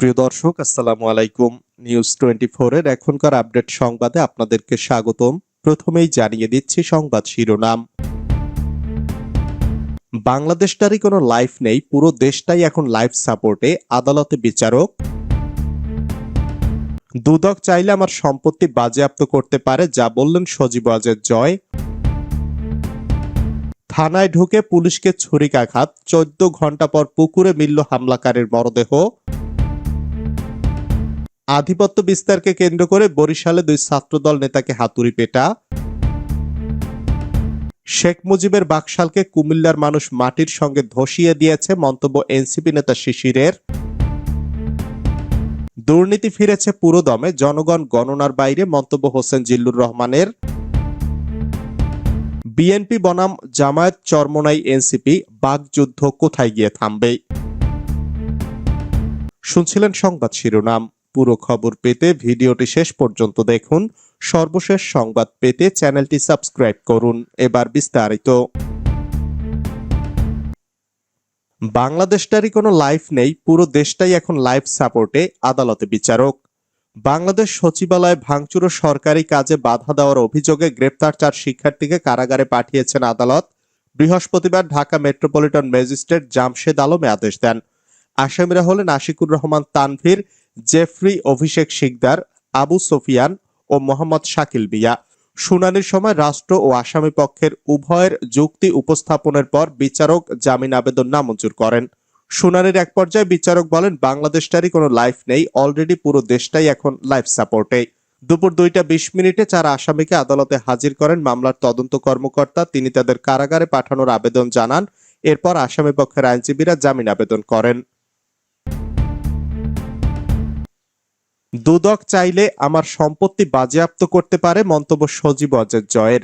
সুপ্রিয় দর্শক, আসসালামু আলাইকুম। নিউজ টোয়েন্টি এর এখনকার আপডেট সংবাদে আপনাদেরকে স্বাগতম। প্রথমেই জানিয়ে দিচ্ছি সংবাদ শিরোনাম। বাংলাদেশটারই কোনো লাইফ নেই, পুরো দেশটাই এখন লাইফ সাপোর্টে আদালতে বিচারক। দুদক চাইলে আমার সম্পত্তি বাজেয়াপ্ত করতে পারে, যা বললেন সজীব আজের জয়। থানায় ঢুকে পুলিশকে ছুরিকাঘাত, চোদ্দ ঘণ্টা পর পুকুরে মিলল হামলাকারীর মরদেহ। আধিপত্য বিস্তারকে কেন্দ্র করে বরিশালে দুই ছাত্রদল নেতাকে হাতুড়ি পেটা। শেখ মুজিবের বাকশালকে কুমিল্লার মানুষ মাটির সঙ্গে ধসিয়ে দিয়েছে মন্তব্য এনসিপি নেতা শিশিরের। দুর্নীতি ফিরেছে পুরোদমে, জনগণ গণনার বাইরে মন্তব্য হোসেন জিল্লুর রহমানের। বিএনপি বনাম জামায়াত চরমনাই এনসিপি বাগযুদ্ধ কোথায় গিয়ে থামবে শুনছিলেন সংবাদ শিরোনাম। পুরো খবর পেতে ভিডিওটি শেষ পর্যন্ত দেখুন। সর্বশেষ সংবাদ পেতে চ্যানেলটি সাবস্ক্রাইব করুন। এবার বিস্তারিত। বাংলাদেশটারই কোনো লাইফ নেই, পুরো দেশটাই এখন লাইফ সাপোর্টে আদালতে বিচারক। বাংলাদেশ সচিবালয় ভাঙচুর সরকারি কাজে বাধা দেওয়ার অভিযোগে গ্রেপ্তার চার শিক্ষার্থীকে কারাগারে পাঠিয়েছেন আদালত। বৃহস্পতিবার ঢাকা মেট্রোপলিটন ম্যাজিস্ট্রেট জামশেদ আলমে আদেশ দেন। আসামিরা হলেন আশিকুর রহমান তানভীর জেফরি অভিষেক শিকদার, আবু সোফিয়ান ও মোহাম্মদ শাকিল বিয়া। শুনানির সময় রাষ্ট্র ও আসামি পক্ষের উভয়ের যুক্তি উপস্থাপনের পর বিচারক জামিন আবেদন নামঞ্জুর করেন। শুনানির এক পর্যায়ে বিচারক বলেন, বাংলাদেশটারই কোনো লাইফ নেই, অলরেডি পুরো দেশটাই এখন লাইফ সাপোর্টে। দুপুর দুইটা বিশ মিনিটে চার আসামিকে আদালতে হাজির করেন মামলার তদন্ত কর্মকর্তা। তিনি তাদের কারাগারে পাঠানোর আবেদন জানান। এরপর আসামি পক্ষের আইনজীবীরা জামিন আবেদন করেন। দুদক চাইলে আমার সম্পত্তি বাজেয়াপ্ত করতে পারে মন্তব্য সজীব অজের জয়ের।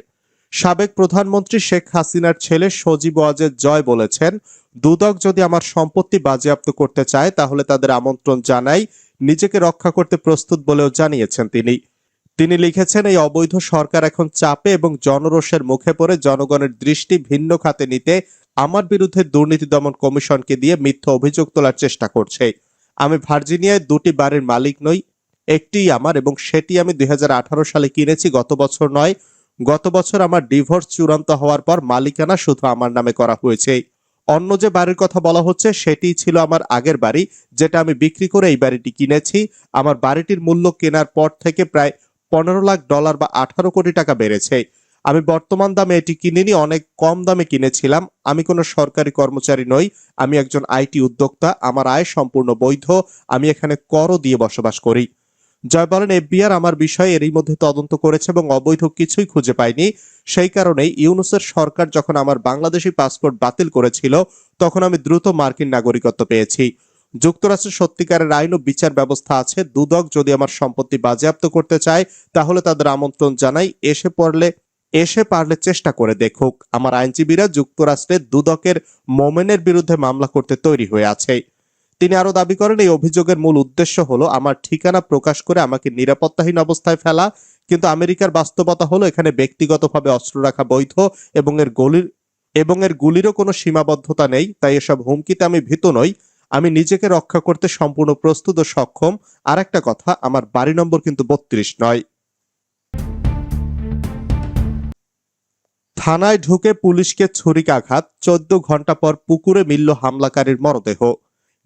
সাবেক প্রধানমন্ত্রী শেখ হাসিনার ছেলে সজীব অজের জয় বলেছেন, দুদক যদি আমার সম্পত্তি বাজেয়াপ্ত করতে চায়, তাহলে তাদের আমন্ত্রণ জানাই, নিজেকে রক্ষা করতে প্রস্তুত বলেও জানিয়েছেন তিনি। তিনি লিখেছেন, এই অবৈধ সরকার এখন চাপে এবং জনরোষের মুখে পড়ে জনগণের দৃষ্টি ভিন্ন খাতে নিতে আমার বিরুদ্ধে দুর্নীতি দমন কমিশনকে দিয়ে মিথ্যা অভিযোগ তোলার চেষ্টা করছে। আমি ভার্জিনিয়ায় দুটি বাড়ির মালিক নই একটিই আমার এবং সেটি আমি দুই হাজার আঠারো সালে কিনেছি, গত বছর নয়। গত বছর আমার ডিভোর্স চূড়ান্ত হওয়ার পর মালিকানা শুধু আমার নামে করা হয়েছে। অন্য যে বাড়ির কথা বলা হচ্ছে সেটি ছিল আমার আগের বাড়ি, যেটা আমি বিক্রি করে এই বাড়িটি কিনেছি। আমার বাড়িটির মূল্য কেনার পর থেকে প্রায় পনেরো লাখ ডলার বা আঠারো কোটি টাকা বেড়েছে। আমি বর্তমান দামে এটি কিনিনি, অনেক কম দামে কিনেছিলাম। আমি কোনো সরকারি কর্মচারী নই, আমি একজন আইটি উদ্যোক্তা। আমার আয় সম্পূর্ণ বৈধ, আমি এখানে করও দিয়ে বসবাস করি। জয় বলেন, এফবিআর আমার বিষয়ে এরই মধ্যে তদন্ত করেছে এবং অবৈধ কিছুই খুঁজে পায়নি। সেই কারণেই ইউনুসের সরকার যখন আমার বাংলাদেশি পাসপোর্ট বাতিল করেছিল, তখন আমি দ্রুত মার্কিন নাগরিকত্ব পেয়েছি। যুক্তরাষ্ট্রের সত্যিকারের আইন ও বিচার ব্যবস্থা আছে। দুদক যদি আমার সম্পত্তি বাজেয়াপ্ত করতে চায়, তাহলে তাদের আমন্ত্রণ জানাই। এসে পড়লে, এসে পারলে চেষ্টা করে দেখুক। আমার আইনজীবীরা যুক্তরাষ্ট্রের দুদকের মোমেনের বিরুদ্ধে মামলা করতে তৈরি হয়ে আছে। তিনি আরও দাবি করেন, এই অভিযোগের মূল উদ্দেশ্য হলো আমার ঠিকানা প্রকাশ করে আমাকে নিরাপত্তাহীন অবস্থায় ফেলা। কিন্তু আমেরিকার বাস্তবতা হলো এখানে ব্যক্তিগতভাবে অস্ত্র রাখা বৈধ এবং এর গলির, এবং এর গুলিরও কোনো সীমাবদ্ধতা নেই। তাই এসব হুমকিতে আমি ভীত নই। আমি নিজেকে রক্ষা করতে সম্পূর্ণ প্রস্তুত ও সক্ষম। আর একটা কথা, আমার বাড়ি নম্বর কিন্তু বত্রিশ নয়। থানায় ঢুকে পুলিশকে ছুরিকাঘাত। চোদ্দ ঘণ্টা পর পুকুরে মিলল হামলাকারীর মরদেহ।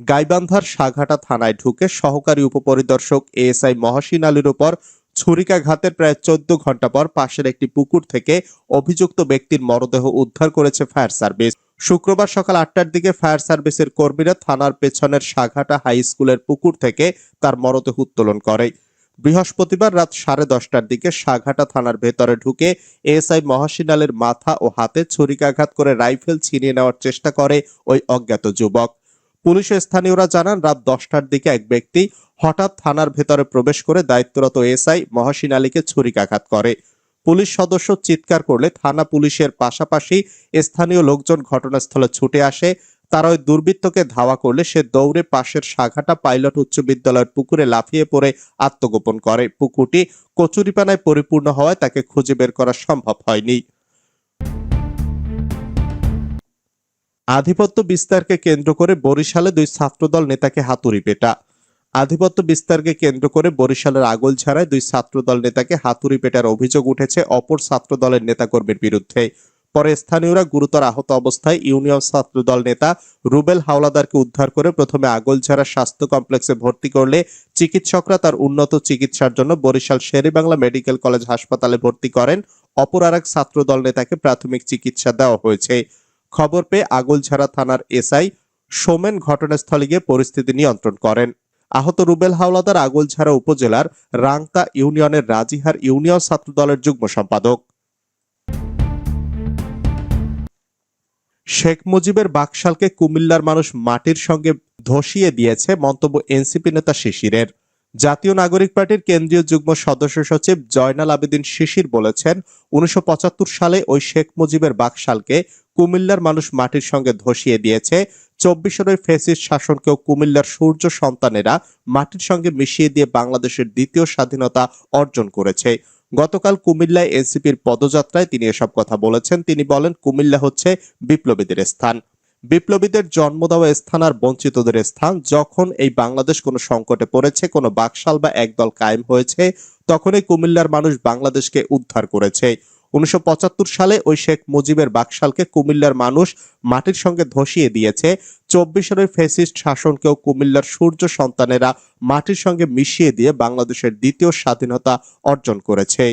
গাইবান্ধার সাঘাটা থানায় ঢুকে সহকারী উপপরিদর্শক এএসআই মহাসিন আলীর উপর ছুরিকাঘাতের প্রায় চোদ্দ ঘণ্টা পর পাশের একটি পুকুর থেকে অভিযুক্ত ব্যক্তির মরদেহ উদ্ধার করেছে ফায়ার সার্ভিস। শুক্রবার সকাল আটটার দিকে ফায়ার সার্ভিসের কর্মীরা থানার পেছনের সাঘাটা হাই স্কুলের পুকুর থেকে তার মরদেহ উত্তোলন করে। বৃহস্পতিবার রাত সাড়ে দশটার দিকে সাঘাটা থানার ভেতরে ঢুকে এএসআই মহাসিন আলীর মাথা ও হাতে ছুরিকাঘাত করে রাইফেল ছিনিয়ে নেওয়ার চেষ্টা করে ওই অজ্ঞাত যুবক। পুলিশ ও স্থানীয়রা জানান, রাত দশটার দিকে এক ব্যক্তি হঠাৎ থানার ভেতরে প্রবেশ করে দায়িত্বরত এসআই মহাসিন আলীকে ছুরিকাঘাত করে। পুলিশ সদস্য চিৎকার করলে থানা পুলিশের পাশাপাশি স্থানীয় লোকজন ঘটনাস্থলে ছুটে আসে। তারা ওই দুর্বৃত্তকে ধাওয়া করলে সে দৌড়ে পাশের সাঘাটা পাইলট উচ্চ বিদ্যালয়ের পুকুরে লাফিয়ে পড়ে আত্মগোপন করে। পুকুরটি কচুরিপানায় পরিপূর্ণ হওয়ায় তাকে খুঁজে বের করা সম্ভব হয়নি। আধিপত্য বিস্তারকে কেন্দ্র করে বরিশালে দুই ছাত্রদল নেতাকে হাতুড়ি পেটা। আধিপত্য বিস্তারকে কেন্দ্র করে বরিশালের আগল ছাড়ায় দুই ছাত্রদল নেতাকে হাতুড়ি পেটার অভিযোগ উঠেছে অপর ছাত্রদলের নেতাকর্মীর বিরুদ্ধে। পরে স্থানীয়রা গুরুতর আহত অবস্থায় ইউনিয়ন ছাত্রদল নেতা রুবেল হাওলাদারকে উদ্ধার করে প্রথমে আগলঝাড়া স্বাস্থ্য কমপ্লেক্সে ভর্তি করলে চিকিৎসকরা তার উন্নত চিকিৎসার জন্য বরিশাল শেরেবাংলা মেডিকেল কলেজ হাসপাতালে ভর্তি করেন। অপর আরেক ছাত্রদল নেতাকে প্রাথমিক চিকিৎসা দেওয়া হয়েছে। খবর পেয়ে আগলঝাড়া থানার এসআই সোমেন ঘটনাস্থলে গিয়ে পরিস্থিতি নিয়ন্ত্রণ করেন। আহত রুবেল হাওলাদার আগলঝাড়া উপজেলার রাংতা ইউনিয়নের রাজিহার ইউনিয়ন ছাত্রদলের যুগ্ম সম্পাদক। শেখ মুজিবের বাকশালকে কুমিল্লার মানুষ মাটির সঙ্গে ধসিয়ে দিয়েছে মন্তব্য এনসিপি নেতা শিশিরের। জাতীয় নাগরিক পার্টির কেন্দ্রীয় যুগ্ম সদস্য সচিব জয়নাল আবেদিন শিশির বলেছেন, উনিশশো পঁচাত্তর সালে ওই শেখ মুজিবের বাকশালকে কুমিল্লার মানুষ মাটির সঙ্গে ধসিয়ে দিয়েছে। চব্বিশের ওই ফেসিস্ট শাসনকেও কুমিল্লার সূর্য সন্তানেরা মাটির সঙ্গে মিশিয়ে দিয়ে বাংলাদেশের দ্বিতীয় স্বাধীনতা অর্জন করেছে। গতকাল কুমিল্লায় এনসিপির পদযাত্রায় তিনি এসব কথা বলেছেন। তিনি বলেন, কুমিল্লা হচ্ছে বিপ্লবীদের স্থান। বিপ্লবীদের জন্ম দেওয়া স্থান আর বঞ্চিতদের স্থান, যখন এই বাংলাদেশ কোনো সংকটে পড়েছে, কোনো বাকশাল বা একদল কায়েম হয়েছে, তখনই কুমিল্লার মানুষ বাংলাদেশকে উদ্ধার করেছে। উনিশশো পঁচাত্তর সালে ওই শেখ মুজিবের বাকশালকে কুমিল্লার মানুষ মাটির সঙ্গে ধসিয়ে দিয়েছে। চব্বিশের ওই ফেসিস্ট শাসনকেও কুমিল্লার সূর্য সন্তানেরা মাটির সঙ্গে মিশিয়ে দিয়ে বাংলাদেশের দ্বিতীয় স্বাধীনতা অর্জন করেছে।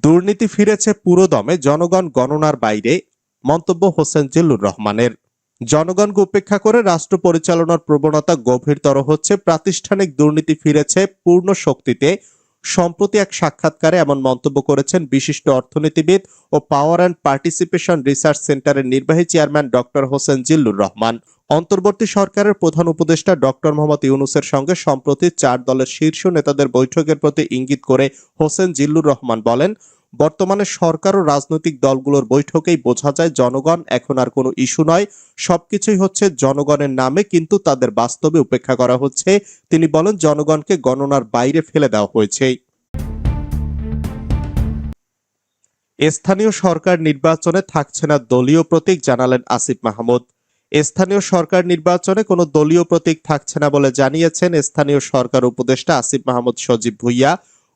দুর্নীতি ফিরেছে পুরোদমে জনগণ গণনার বাইরে, মন্তব্য হোসেন জিল্লুর রহমানের। জনগণকে উপেক্ষা করে রাষ্ট্র পরিচালনার প্রবণতা গভীরতর হচ্ছে, প্রাতিষ্ঠানিক দুর্নীতি ফিরেছে পূর্ণ শক্তিতে সম্প্রতি এক সাক্ষাৎকারে এমন মন্তব্য করেছেন বিশিষ্ট অর্থনীতিবিদ ও পাওয়ার অ্যান্ড পার্টিসিপেশন রিসার্চ সেন্টারের নির্বাহী চেয়ারম্যান ডক্টর হোসেন জিল্লুর রহমান। অন্তর্বর্তী সরকারের প্রধান উপদেষ্টা ডক্টর মোহাম্মদ ইউনুসের সঙ্গে সম্প্রতি চার দলের শীর্ষ নেতাদের বৈঠকের প্রতি ইঙ্গিত করে হোসেন জিল্লুর রহমান বলেন বর্তমানে সরকার ও রাজনৈতিক দলগুলোর বৈঠকেই বোঝা যায় জনগণ এখন আর কোনো ইস্যু নয়, সবকিছুই হচ্ছে জনগণের নামে, কিন্তু তাদের বাস্তবে উপেক্ষা করা হচ্ছে। তিনি বলেন, জনগণকে গণনার বাইরে ফেলে দেওয়া হয়েছে। স্থানীয় সরকার নির্বাচনে থাকছে না দলীয় প্রতীক, জানালেন আসিফ মাহমুদ। স্থানীয় সরকার নির্বাচনে কোনো দলীয় প্রতীক থাকছে না বলে জানিয়েছেন স্থানীয় সরকার উপদেষ্টা আসিফ মাহমুদ সজীব ভুইয়া।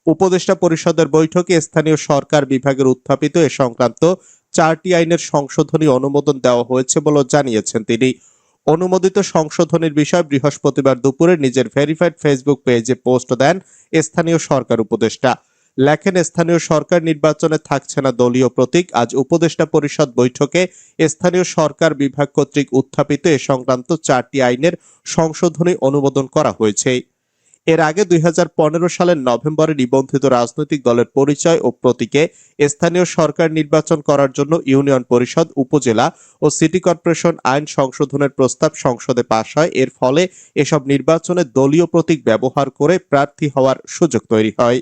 উপদেষ্টা পরিষদের বৈঠকে স্থানীয় সরকার বিভাগের উত্থাপিত এ সংক্রান্ত চারটি আইনের সংশোধনী অনুমোদন দেওয়া হয়েছে বলে জানিয়েছেন তিনি। অনুমোদিত সংশোধনীর বিষয় বৃহস্পতিবার দুপুরে নিজের ভেরিফাইড ফেসবুক পেজে পোস্ট দেন স্থানীয় সরকার উপদেষ্টা। লেখেন, স্থানীয় সরকার নির্বাচনে থাকছে না দলীয় প্রতীক। আজ উপদেষ্টা পরিষদ বৈঠকে স্থানীয় সরকার বিভাগ কর্তৃক উত্থাপিত এ সংক্রান্ত চারটি আইনের সংশোধনী অনুমোদন করা হয়েছে। এর আগে দুই হাজার পনেরো সালের নভেম্বরে নিবন্ধিত রাজনৈতিক দলের পরিচয় ও প্রতীকে স্থানীয় সরকার নির্বাচন করার জন্য ইউনিয়ন পরিষদ, উপজেলা ও সিটি কর্পোরেশন আইন সংশোধনের প্রস্তাব সংসদে পাশ হয়। এর ফলে এসব নির্বাচনে দলীয় প্রতীক ব্যবহার করে প্রার্থী হওয়ার সুযোগ তৈরি হয়।